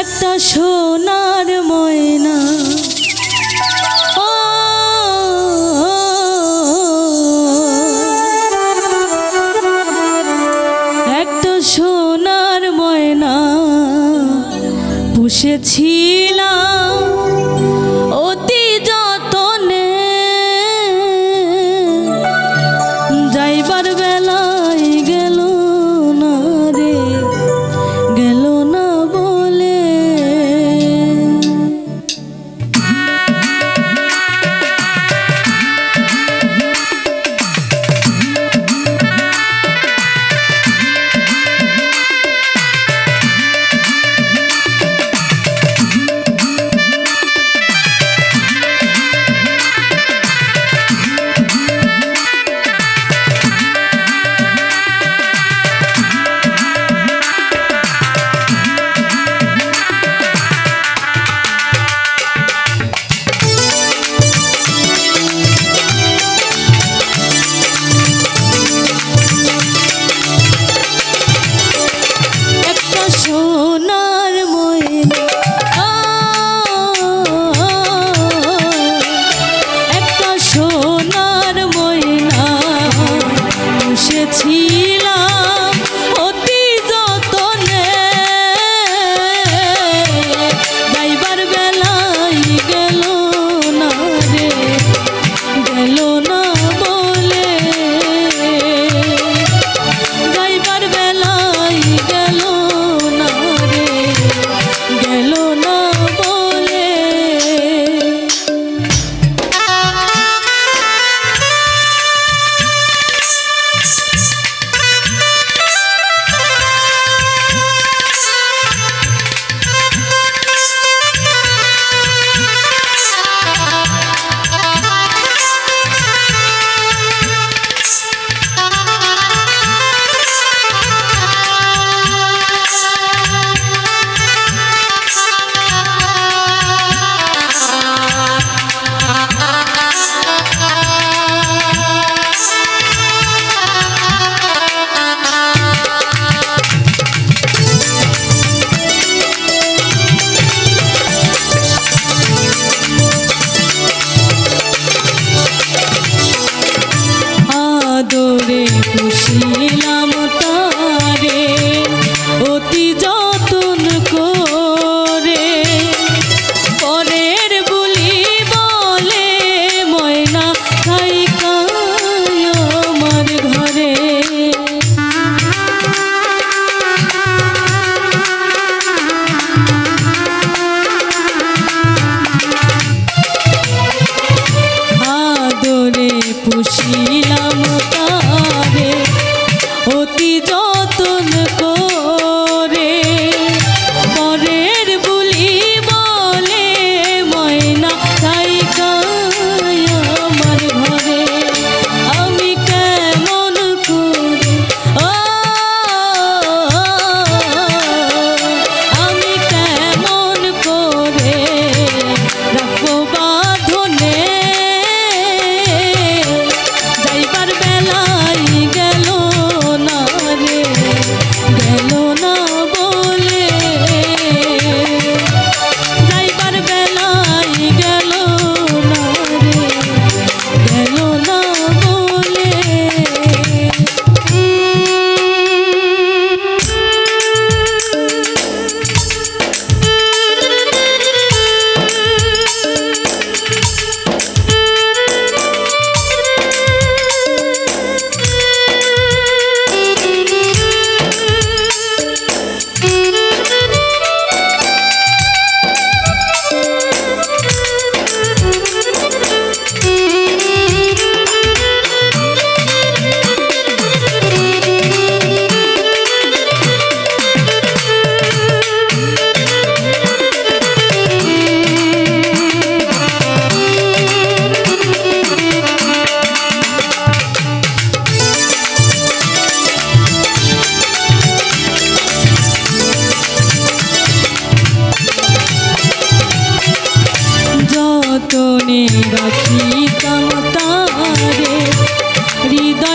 একটা সোনার পাইলাম তাহে অতি জন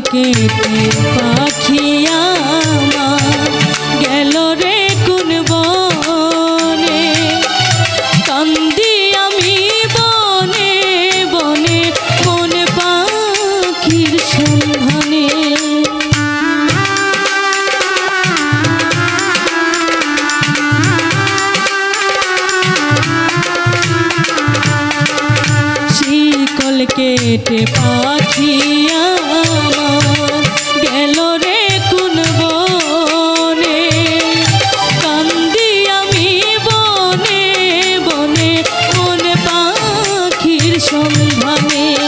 কেটে পাখিয়া গেল রে কোন বনে? কান্দি আমি বনে বনে মন পাখির সন্ধানে। শিকল কেটে পাখি সন্ধানে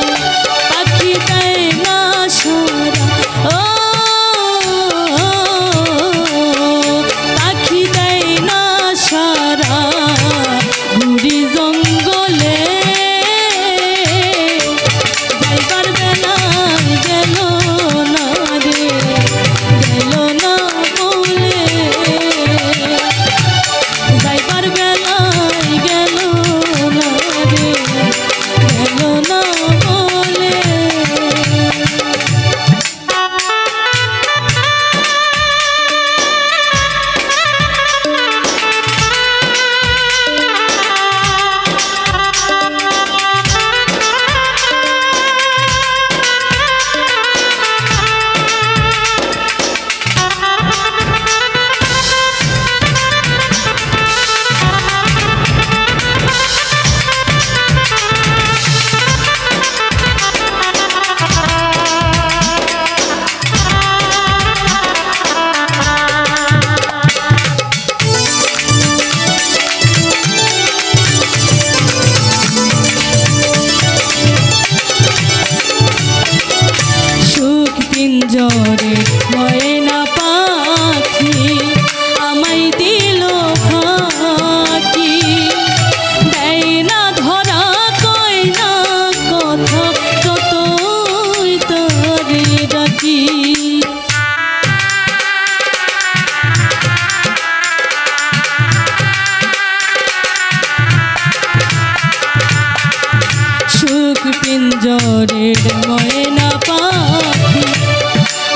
সুখ পিঞ্জরের ময়না পাখি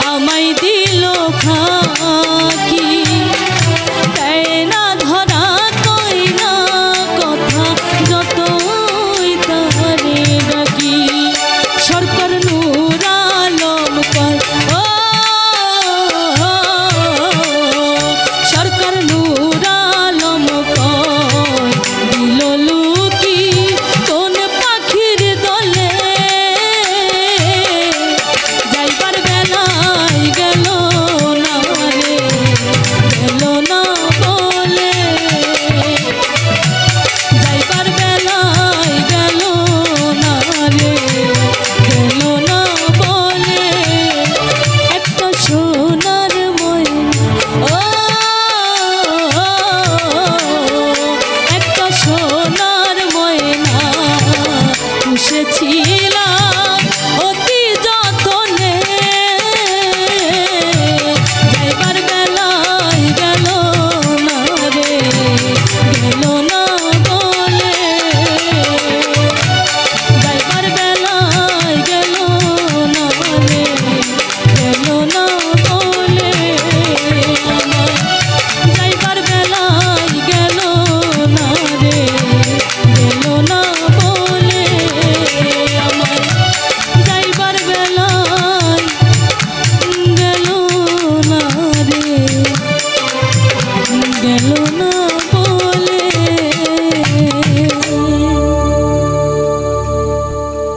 আমায় দিল খা